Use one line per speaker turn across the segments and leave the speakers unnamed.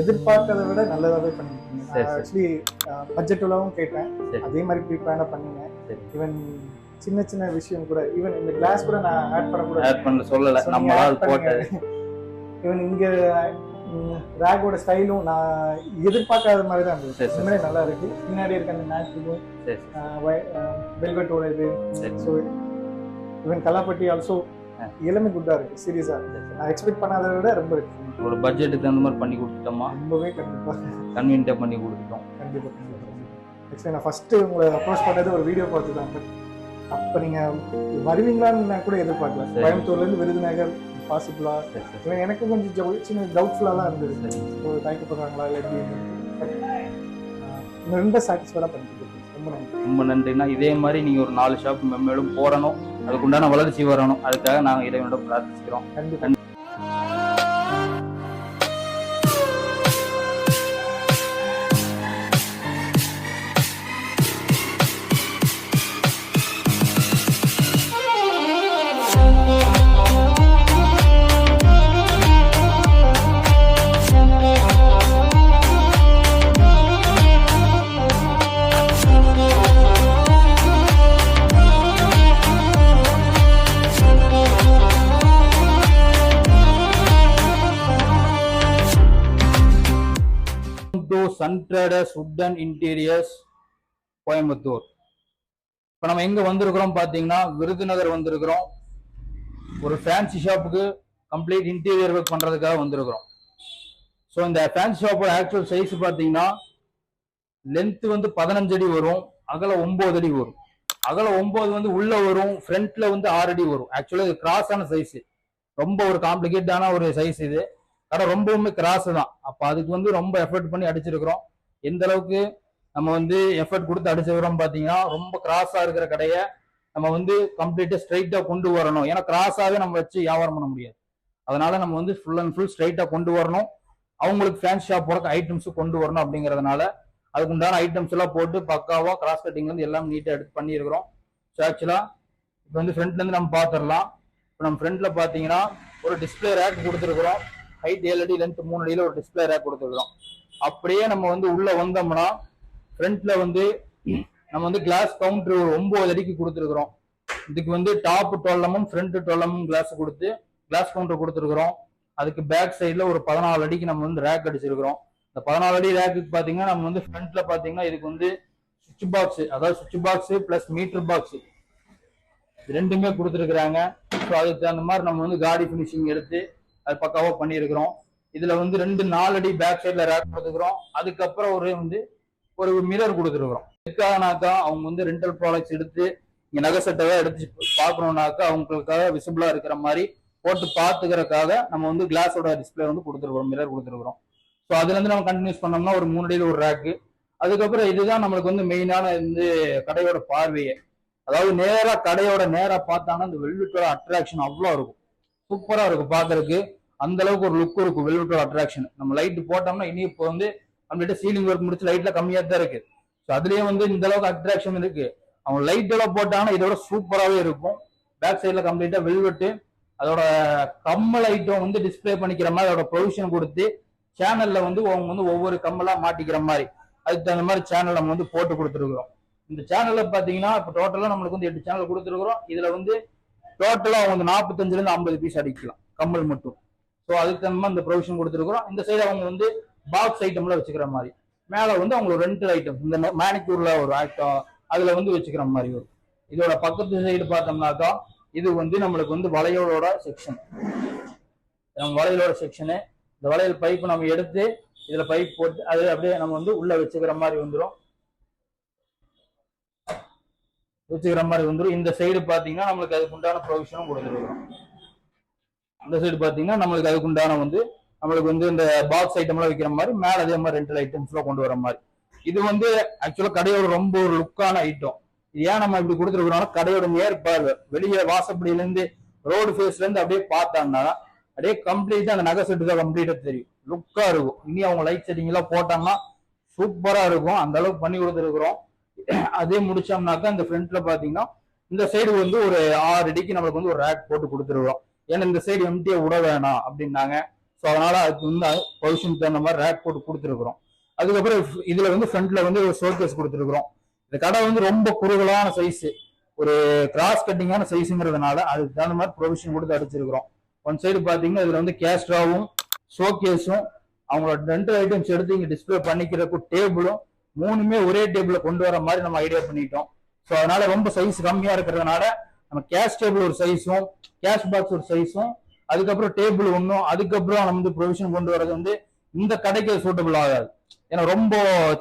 எதிர்பார்க்கறதை விட நல்லதாவே பண்ணிருக்கீங்க. Actually budget உள்ளவும் கேட்டேன். அதே மாதிரி ப்ரீப்ளானா பண்ணீங்க. ஈவன் சின்ன சின்ன விஷயம் கூட ஈவன் இந்த கிளாஸ் கூட நான் ஆட் பண்ண கூட
ஆட் பண்ண சொல்லல. நம்மளா போட்டது.
ஈவன் இங்க ரேகோட ஸ்டைலும் நான் எதிர்பார்க்காத மாதிரி தான்
சரி.
உண்மையிலே நல்லா இருக்கு. பின்னாடி இருக்க அந்த
சரி
வெல்வெட்டோட இது. ஸோ ஈவன் கலாப்பட்டி ஆல்சோ எல்லாமே குட்டா இருக்கு சீரியஸா
சரி.
நான் எக்ஸ்பெக்ட் பண்ணாததை விட ரொம்ப இருக்கு.
ஒரு பட்ஜெட்டுக்கு தகுந்த மாதிரி பண்ணி கொடுத்துட்டோமா?
ரொம்பவே கண்டிப்பா.
கன்வீனியா பண்ணி கொடுத்துட்டோம்.
கண்டிப்பா ஆக்சுவலி நான் ஃபர்ஸ்ட் உங்களை அப்ரோச் பண்ணது ஒரு வீடியோ பார்த்து தான் பட் அப்போ நீங்க வருவீங்களான்னு நான் கூட எதிர்பார்க்கல.
சரி.
கோயம்புத்தூர்ல இருந்து விருதுநகர் பாசிபிளா எனக்கு கொஞ்சம் சின்ன டவுட்ஃபுல்லாக தான் இருந்தது. ஒரு தயக்கப்படுறாங்களா இல்லை எப்படி பட் ரொம்ப சாட்டிஸ்ஃபைடாக பண்ணிட்டு. ரொம்ப நன்றி.
ரொம்ப நன்றிண்ணா. இதே மாதிரி நீங்க ஒரு நாலு ஷாப் மென்மேலும் போடணும். அதுக்குண்டான வளர்ச்சி வரணும். அதுக்காக நாங்க இறைவனிடம் பிரார்த்திக்கிறோம். Sun Traders Wooden and Interiors Coimbatore. இப்போ நம்ம எங்கே வந்திருக்கிறோம் பார்த்தீங்கன்னா விருதுநகர் வந்திருக்கிறோம். ஒரு ஃபேன்சி ஷாப்புக்கு கம்ப்ளீட் இன்டீரியர் ஒர்க் பண்ணுறதுக்காக வந்திருக்கிறோம். ஸோ இந்த ஃபேன்சி ஷாப்போட ஆக்சுவல் சைஸ் பார்த்தீங்கன்னா லென்த்து வந்து பதினஞ்சு அடி வரும் அகலம் ஒம்பது அடி வரும். அகலம் ஒம்பது வந்து உள்ளே வரும் ஃப்ரண்ட்டில் வந்து ஆறு அடி வரும். ஆக்சுவலாக இது கிராஸான சைஸு ரொம்ப ஒரு காம்ப்ளிகேட்டான ஒரு சைஸ் இது. கடை ரொம்பவுமே கிராஸ் தான். அப்போ அதுக்கு வந்து ரொம்ப எஃபர்ட் பண்ணி அடிச்சிருக்கிறோம். எந்த அளவுக்கு நம்ம வந்து எஃபர்ட் கொடுத்து அடிச்சிருக்கிறோம் பார்த்தீங்கன்னா ரொம்ப கிராஸாக இருக்கிற கடையை நம்ம வந்து கம்ப்ளீட்டாக ஸ்ட்ரைட்டாக கொண்டு வரணும். ஏன்னா கிராஸாகவே நம்ம வச்சு வியாபாரம் பண்ண முடியாது. அதனால நம்ம வந்து ஃபுல் அண்ட் ஃபுல் ஸ்ட்ரைட்டாக கொண்டு வரணும். அவங்களுக்கு ஃபேன் ஷாப் போகிறக்கு ஐட்டம்ஸும் கொண்டு வரணும் அப்படிங்கிறதுனால அதுக்கு உண்டான ஐட்டம்ஸ் எல்லாம் போட்டு பக்காவாக கிராஸ் கட்டிங் வந்து எல்லாம் நீட்டாக எடுத்து பண்ணியிருக்கிறோம் ஸோ ஆக்சுவலாக இப்போ வந்து ஃப்ரண்ட்லேருந்து நம்ம பார்த்துடலாம் இப்போ நம்ம ஃப்ரண்ட்டில் பார்த்தீங்கன்னா ஒரு டிஸ்பிளே ரேக் கொடுத்துருக்குறோம். ஹைட் ஏழு அடி லென்த் மூணு அடியில் ஒரு டிஸ்பிளே ரேக் கொடுத்துருக்குறோம். அப்படியே நம்ம வந்து உள்ள வந்தோம்னா ஃப்ரண்ட்ல வந்து நம்ம வந்து கிளாஸ் கவுண்டர் ஒரு ஒன்பது அடிக்கு கொடுத்துருக்குறோம். இதுக்கு வந்து டாப் டொல்லமும் ஃப்ரண்ட் டொல்லமும் கிளாஸ் கொடுத்து கிளாஸ் கவுண்டர் கொடுத்துருக்குறோம். அதுக்கு பேக் சைடில் ஒரு பதினாலு அடிக்கு நம்ம வந்து ரேக் அடிச்சிருக்கிறோம். இந்த பதினாலு அடி ரேக்குக்கு பார்த்தீங்கன்னா நம்ம வந்து ஃப்ரண்ட்ல பார்த்தீங்கன்னா இதுக்கு வந்து சுவிட்ச் பாக்ஸ் அதாவது சுவிட்ச் பாக்ஸ் பிளஸ் மீட்டர் பாக்ஸ் ரெண்டுமே கொடுத்துருக்குறாங்க. ஸோ அதுக்கு தகுந்த மாதிரி நம்ம வந்து காடி ஃபினிஷிங் எடுத்து அது பக்காவா பண்ணியிருக்கிறோம். இதுல வந்து ரெண்டு நாலு அடி பேக் சைட்ல ரேக் கொடுத்துக்கிறோம் அதுக்கப்புறம் ஒரு வந்து ஒரு மிரர் கொடுத்துருக்குறோம். எதுக்காகனாக்கா அவங்க வந்து ரெண்டல் ப்ராடக்ட்ஸ் எடுத்து இங்க நகை செட்டவை எடுத்து பார்க்கணுன்னாக்கா அவங்களுக்காக விசிபிளா இருக்கிற மாதிரி போட்டு பார்த்துக்கிறதுக்காக நம்ம வந்து கிளாஸோட டிஸ்பிளே வந்து கொடுத்துருக்குறோம் மிரர் கொடுத்துருக்குறோம். ஸோ அதுல இருந்து நம்ம கண்டினியூஸ் பண்ணோம்னா ஒரு மூணு அடியில் ஒரு ரேக்கு அதுக்கப்புறம் இதுதான் நம்மளுக்கு வந்து மெயினான வந்து கடையோட பார்வையே. அதாவது நேரா கடையோட நேரா பார்த்தாங்கன்னா இந்த வெல்வெட்டோட அட்ராக்ஷன் அவ்வளோ இருக்கும். சூப்பரா இருக்கும் பார்க்கறதுக்கு. அந்த அளவுக்கு ஒரு லுக் இருக்கும் வெல்வெட்டோட அட்ராக்ஷன் நம்ம லைட் போட்டோம்னா இனி இப்போ வந்து கம்ப்ளீட்டா சீலிங் ஒர்க் முடிச்சு லைட்ல கம்மியா தான் இருக்கு. ஸோ அதுலயே வந்து இந்த அளவுக்கு அட்ராக்ஷன் இருக்கு. அவங்க லைட் எல்லாம் போட்டாங்கன்னா இதோட சூப்பராகவே இருக்கும். பேக் சைடில் கம்ப்ளீட்டா வெல்வெட்டு அதோட கம்மல் ஐட்டம் வந்து டிஸ்ப்ளே பண்ணிக்கிற மாதிரி அதோட ப்ரொவிஷன் கொடுத்து சேனல்ல வந்து அவங்க வந்து ஒவ்வொரு கம்மலா மாட்டிக்கிற மாதிரி. அதுக்கு தகுந்த மாதிரி சேனல் நம்ம வந்து போட்டு கொடுத்துருக்குறோம். இந்த சேனல்ல பாத்தீங்கன்னா இப்போ டோட்டலா நம்மளுக்கு வந்து எட்டு சேனல் கொடுத்துருக்குறோம். இதுல வந்து டோட்டலா அவங்க வந்து நாற்பத்தஞ்சுல இருந்து ஐம்பது பீஸ் அடிக்கலாம். கம்மல் மட்டும். ஸோ அதுக்கு தகுந்த மாதிரி இந்த ப்ரொவிஷன் கொடுத்துருக்குறோம். இந்த சைடு அவங்க வந்து பாக்ஸ் ஐட்டம்ல வச்சுக்கிற மாதிரி. மேல வந்து அவங்களுக்கு ரெண்டு ஐட்டம் இந்த மேனிக்யூர்ல ஒரு ஐட்டம் அதுல வந்து வச்சுக்கிற மாதிரி வரும். இதோட பக்கத்து சைடு பார்த்தோம்னாக்கா இது வந்து நம்மளுக்கு வந்து வளையலோட செக்ஷன் நம்ம வளையலோட செக்ஷனு இந்த வளையல் பைப் நம்ம எடுத்து இதுல பைப் போட்டு அது அப்படியே நம்ம வந்து உள்ள வச்சுக்கிற மாதிரி வந்துடும் வச்சுக்கிற மாதிரி வந்துடும் இந்த சைடு பாத்தீங்கன்னா நம்மளுக்கு அதுக்கு உண்டான ப்ரொவிஷனும் கொடுத்துருக்கோம் இந்த சைடு பாத்தீங்கன்னா நம்மளுக்கு அதுக்குண்டான வந்து நம்மளுக்கு வந்து இந்த பாக்ஸ் ஐட்டம்லாம் வைக்கிற மாதிரி மேல அதே மாதிரி ரெண்டல் ஐட்டம்ஸ்லாம் கொண்டு வர மாதிரி. இது வந்து ஆக்சுவலா கடையோட ரொம்ப ஒரு லுக்கான ஐட்டம் ஏன் நம்ம இப்படி கொடுத்துருக்கோம்னா கடையோட நேர்பார்வை. வெளியே வாசப்படியில இருந்து ரோடு ஃபேஸ்ல இருந்து அப்படியே பார்த்தாங்கன்னா அப்படியே கம்ப்ளீட்டா அந்த நகை செட்டு தான் கம்ப்ளீட்டா தெரியும். லுக்கா இருக்கும். இனி அவங்க லைட் செட்டிங் எல்லாம் போட்டாங்கன்னா சூப்பரா இருக்கும். அந்த அளவுக்கு பண்ணி கொடுத்துருக்குறோம். அதே முடிச்சோம்னாக்கா இந்த ஃப்ரண்ட்ல பாத்தீங்கன்னா இந்த சைடு வந்து ஒரு ஆறு அடிக்கு நம்மளுக்கு வந்து ஒரு ரேக் போட்டு கொடுத்துருக்குறோம். ஏன்னா இந்த சைடு எம்டியை விட வேணாம் அப்படின்னாங்க. ஸோ அதனால அதுக்கு வந்து பொசிஷன் தகுந்த மாதிரி ரேக் போட்டு கொடுத்துருக்குறோம். அதுக்கப்புறம் இதுல வந்து ஃப்ரண்ட்ல வந்து ஒரு ஷோகேஸ் கொடுத்துருக்குறோம். இந்த கடை வந்து ரொம்ப குறுகலான சைஸ் ஒரு கிராஸ் கட்டிங்கான சைஸுங்கிறதுனால அதுக்கு தகுந்த மாதிரி ப்ரொவிஷன் கொடுத்து அடிச்சிருக்கிறோம். ஒன் சைடு பார்த்தீங்கன்னா இதுல வந்து கேஸ்ட்ராவும் ஷோகேஸும் அவங்களோட ரெண்டு ஐட்டம்ஸ் எடுத்து இங்கே டிஸ்ப்ளே பண்ணிக்கிறதுக்கும் டேபிளும் மூணுமே ஒரே டேபிளில் கொண்டு வர மாதிரி நம்ம ஐடியா பண்ணிட்டோம். ஸோ அதனால ரொம்ப சைஸ் கம்மியா இருக்கிறதுனால நம்ம கேஷ் டேபிள் ஒரு சைஸும் கேஷ் பாக்ஸ் ஒரு சைஸும் அதுக்கப்புறம் டேபிள் ஒன்றும் அதுக்கப்புறம் நம்ம வந்து ப்ரொவிஷன் கொண்டு வர்றது வந்து இந்த கடைக்கு சூட்டபிள் ஆகாது. ஏன்னா ரொம்ப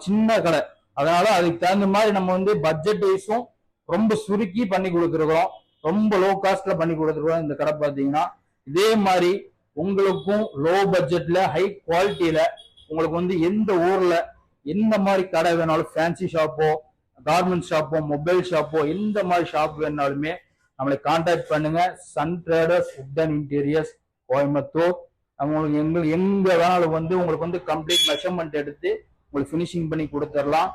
சின்ன கடை. அதனால அதுக்கு தகுந்த மாதிரி நம்ம வந்து பட்ஜெட் வைஸும் ரொம்ப சுருக்கி பண்ணி கொடுத்துருக்கோம் ரொம்ப லோ காஸ்ட்ல பண்ணி கொடுத்துருக்கோம் இந்த கடை பார்த்தீங்கன்னா. இதே மாதிரி உங்களுக்கும் லோ பட்ஜெட்ல ஹை குவாலிட்டியில உங்களுக்கு வந்து எந்த ஊர்ல எந்த மாதிரி கடை வேணாலும் ஃபேன்சி ஷாப்போ கார்மெண்ட் ஷாப்போ மொபைல் ஷாப்போ எந்த மாதிரி ஷாப் வேணாலுமே நம்மளை காண்டாக்ட் பண்ணுங்க. Sun Traders Wooden Interiors Coimbatore உங்களுக்கு எங்க எங்க வேணாலும் வந்து உங்களுக்கு வந்து கம்ப்ளீட் மெஷர்மெண்ட் எடுத்து உங்களுக்கு ஃபினிஷிங் பண்ணி கொடுத்துடலாம்.